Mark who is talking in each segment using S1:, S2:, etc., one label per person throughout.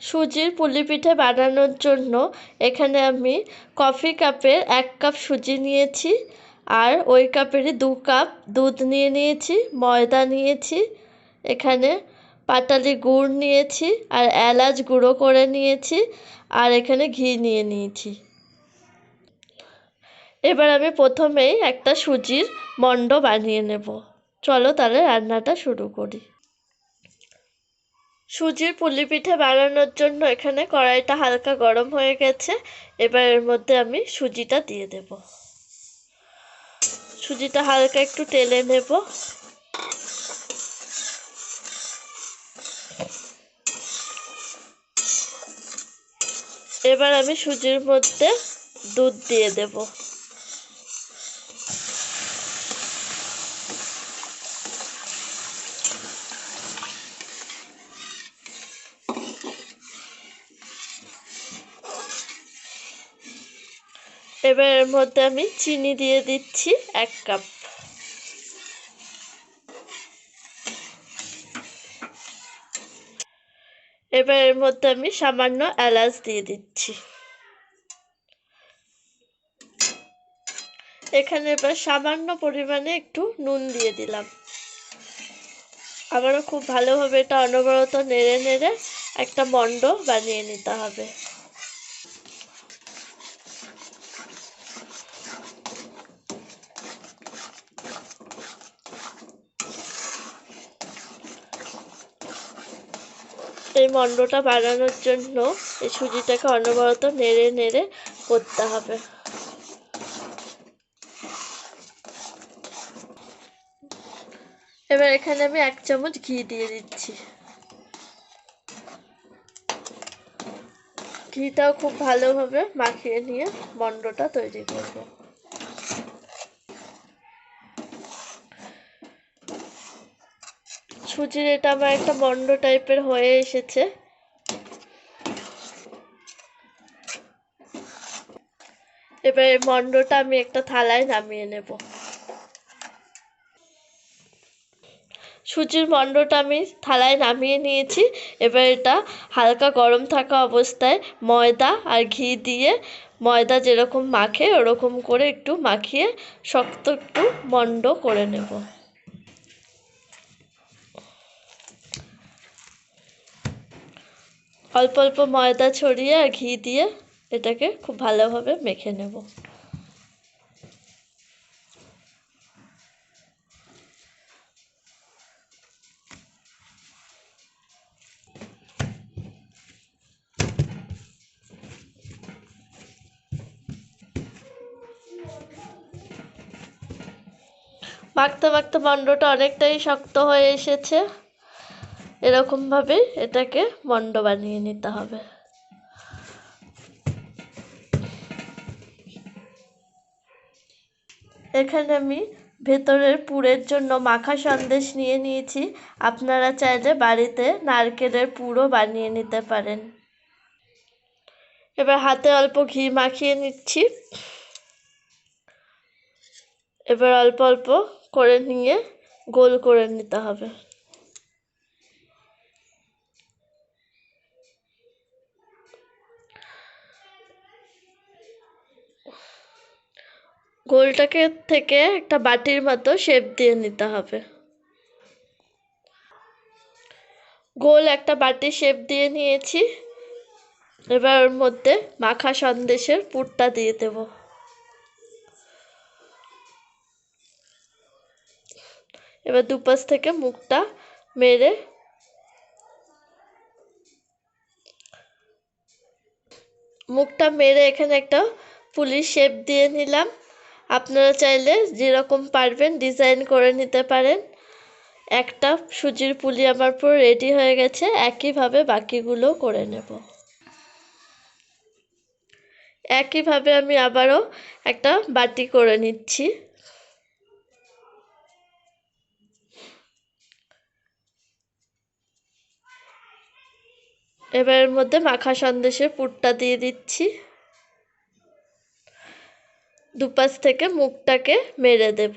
S1: সুজির পুলি পিঠে বানানোর জন্য এখানে আমি কফি কাপের এক কাপ সুজি নিয়েছি আর ওই কাপেরই দু কাপ দুধ নিয়ে নিয়েছি, ময়দা নিয়েছি, এখানে পাটালি গুড় নিয়েছি আর এলাচ গুঁড়ো করে নিয়েছি আর এখানে ঘি নিয়ে নিয়েছি। এবার আমি প্রথমেই একটা সুজির মণ্ড বানিয়ে নেব। চলো তাহলে রান্নাটা শুরু করি। সুজির পুলি পিঠে বানানোর জন্য এখানে কড়াইটা হালকা গরম হয়ে গেছে। এবার এর মধ্যে আমি সুজিটা দিয়ে দেব। সুজিটা হালকা একটু তেলে নেব। এবার আমি সুজির মধ্যে দুধ দিয়ে দেব। এবার এর মধ্যে আমি চিনি দিয়ে দিচ্ছি এক কাপ। এবার এর মধ্যে আমি সামান্য এলাচ দিয়ে দিচ্ছি। এখানে এবার সামান্য পরিমাণে একটু নুন দিয়ে দিলাম। আবারও খুব ভালোভাবে এটা অনবরত নেড়ে নেড়ে একটা মণ্ড বানিয়ে নিতে হবে। এই মণ্ডটা বানানোর জন্য এই সুজিটাকে অনবরত নেড়ে নেড়ে করতে হবে। এবার এখানে আমি এক চামচ ঘি দিয়ে দিচ্ছি। ঘিটাও খুব ভালোভাবে মাখিয়ে নিয়ে মণ্ডটা তৈরি করব। সুজির এটা আমার একটা মণ্ড টাইপের হয়ে এসেছে। এবার এই মণ্ডটা আমি একটা থালায় নামিয়ে নেব। সুজির মণ্ডটা আমি থালায় নামিয়ে নিয়েছি। এবার এটা হালকা গরম থাকা অবস্থায় ময়দা আর ঘি দিয়ে ময়দা যেরকম মাখে ওরকম করে একটু মাখিয়ে শক্ত একটু মণ্ড করে নেব। অল্প অল্প ময়দা ছড়িয়ে আর ঘি দিয়ে এটাকে খুব ভালোভাবে মেখে নেব। মাখতে মাখতে মণ্ডটা অনেকটাই শক্ত হয়ে এসেছে। এরকমভাবে এটাকে মণ্ড বানিয়ে নিতে হবে। এখানে আমি ভেতরের পুরের জন্য মাখা সন্দেশ নিয়ে নিয়েছি। আপনারা চাইলে বাড়িতে নারকেলের পুরও বানিয়ে নিতে পারেন। এবার হাতে অল্প ঘি মাখিয়ে নিচ্ছি। এবার অল্প অল্প করে নিয়ে গোল করে নিতে হবে। গোলটাকে থেকে একটা বাটির মতো শেপ দিয়ে নিতে হবে। গোল একটা বাটির শেপ দিয়ে নিয়েছি। এবার ওর মধ্যে মাখা সন্দেশের পুরটা দিয়ে দেব। এবার দুপাশ থেকে মুখটা মেরে মুখটা মেরে এখানে একটা পুলিশ শেপ দিয়ে নিলাম। আপনারা চাইলে যেরকম পারবেন ডিজাইন করে নিতে পারেন। একটা সুজির পুলি আমার পুরো রেডি হয়ে গেছে, একইভাবে বাকিগুলো করে নেব। একইভাবে আমি আবারও একটা বাটি করে নিচ্ছি। এবার মধ্যে মাখা সন্দেশের পুরটা দিয়ে দিচ্ছি। দুপাশ থেকে মুখটাকে মেরে দেব।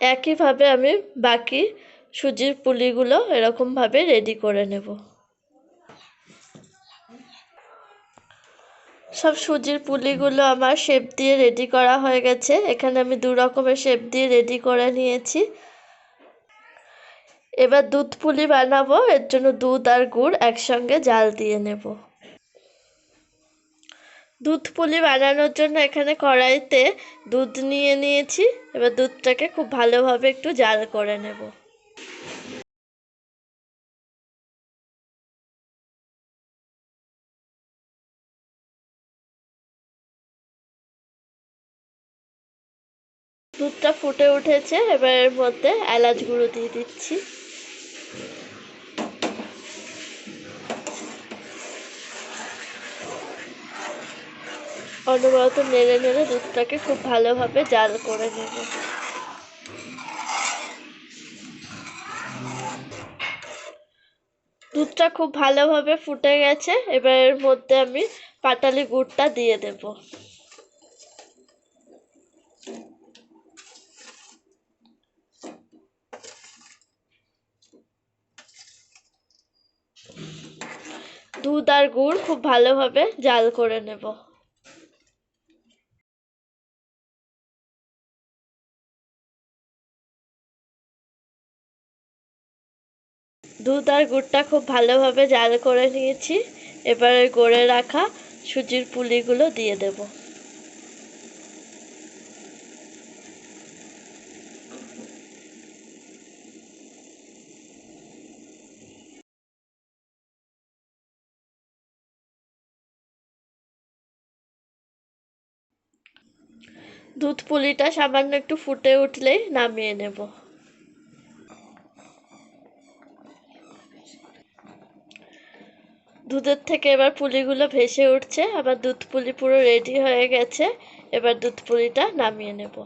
S1: একইভাবে আমি বাকি সুজির পুলিগুলো এরকমভাবে রেডি করে নেব। সব সুজির পুলিগুলো আমার শেপ দিয়ে রেডি করা হয়ে গেছে। এখানে আমি দু রকমের শেপ দিয়ে রেডি করে নিয়েছি। এবার দুধ পুলি বানাবো, এর জন্য দুধ আর গুড় একসঙ্গে জাল দিয়ে নেব। দুধ পুলি বানানোর জন্য এখানে কড়াইতে দুধ নিয়ে নিয়েছি, এবার দুধটাকে খুব ভালোভাবে একটু জাল করে নেব। দুধটা ফুটে উঠেছে, এবার এর মধ্যে এলাচ গুঁড়ো দিয়ে দিচ্ছি। অনবরত নেড়ে নেড়ে দুধটাকে খুব ভালোভাবে জাল করে নেব। দুধটা খুব ভালোভাবে ফুটে গেছে, এবার এর মধ্যে আমি পাটালি গুড়টা দিয়ে দেব। দুধ আর গুড় খুব ভালোভাবে জাল করে নেব। দুধ আর গুড়টা খুব ভালোভাবে জাল করে নিয়েছি। এবার গড়ে রাখা সুজির পুলিগুলো দিয়ে দেব। দুধ পুলিটা সামান্য একটু ফুটে উঠলেই নামিয়ে নেব। দুধের থেকে এবার পুলিগুলো ভেসে উঠছে। আবার দুধ পুলি পুরো রেডি হয়ে গেছে। এবার দুধ পুলিটা নামিয়ে নেব।